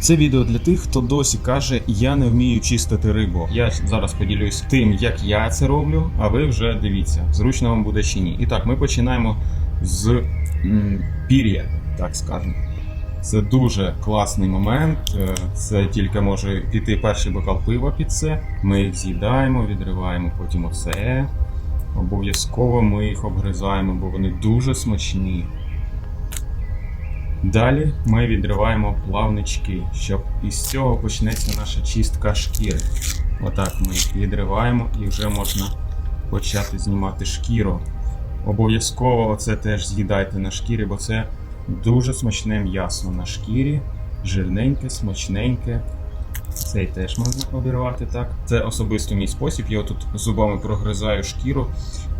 Це відео для тих, хто досі каже, я не вмію чистити рибу. Я зараз поділюсь тим, як я це роблю, а ви вже дивіться, зручно вам буде чи ні. І так, ми починаємо з пір'я, так скажемо. Це дуже класний момент. е, Це тільки може піти перший бокал пива під це. Ми їх з'їдаємо, відриваємо потім оце. Обов'язково ми їх обгризаємо, бо вони дуже смачні. Далі ми відриваємо плавнички, щоб із цього почнеться наша чистка шкіри. Отак ми їх відриваємо і вже можна почати знімати шкіру. Обов'язково це теж з'їдайте на шкірі, бо це дуже смачне м'ясо на шкірі, жирненьке, смачненьке. Цей теж можна обірвати так. Це особисто мій спосіб. Я тут зубами прогризаю шкіру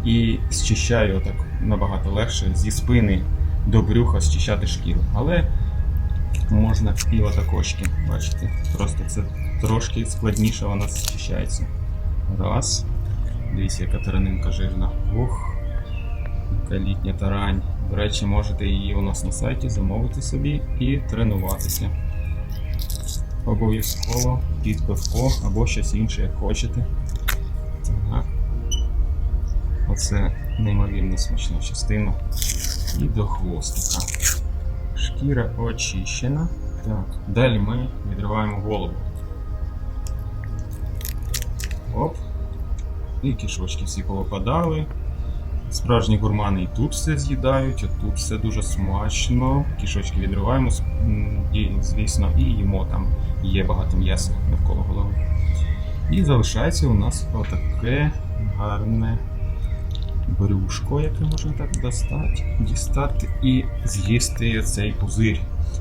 і зчищаю так набагато легше зі спини до брюха зчищати шкіру. Але можна і отакочки, бачите, просто це трошки складніше вона зчищається. Раз. Дивіться, яка таранинка жирна. Ух, яка літня тарань. До речі, можете її у нас на сайті замовити собі і тренуватися. Обов'язково під пивко або щось інше, як хочете. Оце неймовірно смачна частина. І до хвостика. Шкіра очищена. Так. Далі ми відриваємо голову. Оп. І кишочки всі повипадали. Справжні гурмани і тут все з'їдають, а тут все дуже смачно. Кишочки відриваємо, звісно, і їмо там є багато м'яса навколо голови. І залишається у нас отаке гарне брюшко, яке можна так достати, дістати і з'їсти цей пузир.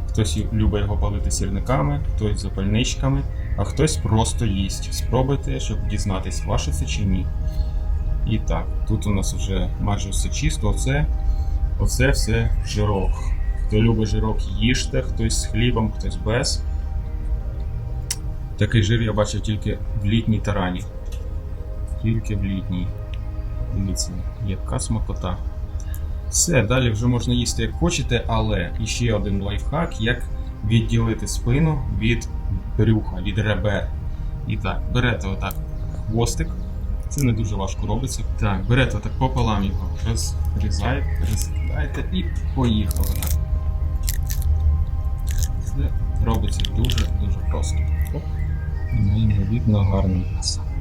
Хтось любить його палити сірниками, хтось запальничками, а хтось просто їсть. Спробуйте, щоб дізнатись, ваше це чи ні. І так, тут у нас вже майже все чисто. Оце, оце все жирок. Хто любить жирок, їжте, хтось з хлібом, хтось без. Такий жир я бачив тільки в літній тарані. Тільки в літній. Дивіться, яка смакота. Все, далі вже можна їсти як хочете, але іще один лайфхак, як відділити спину від брюха, від ребер. І так, берете отак хвостик. Це не дуже важко робиться. Так, берете отак пополам його, розрізаєте, розкидаєте і поїхали. Так. Це робиться дуже-дуже просто. Неймовірно гарно.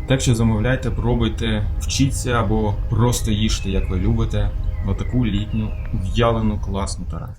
Так що замовляйте, пробуйте, вчіться або просто їжте, як ви любите, отаку літню в'ялену класну тарань.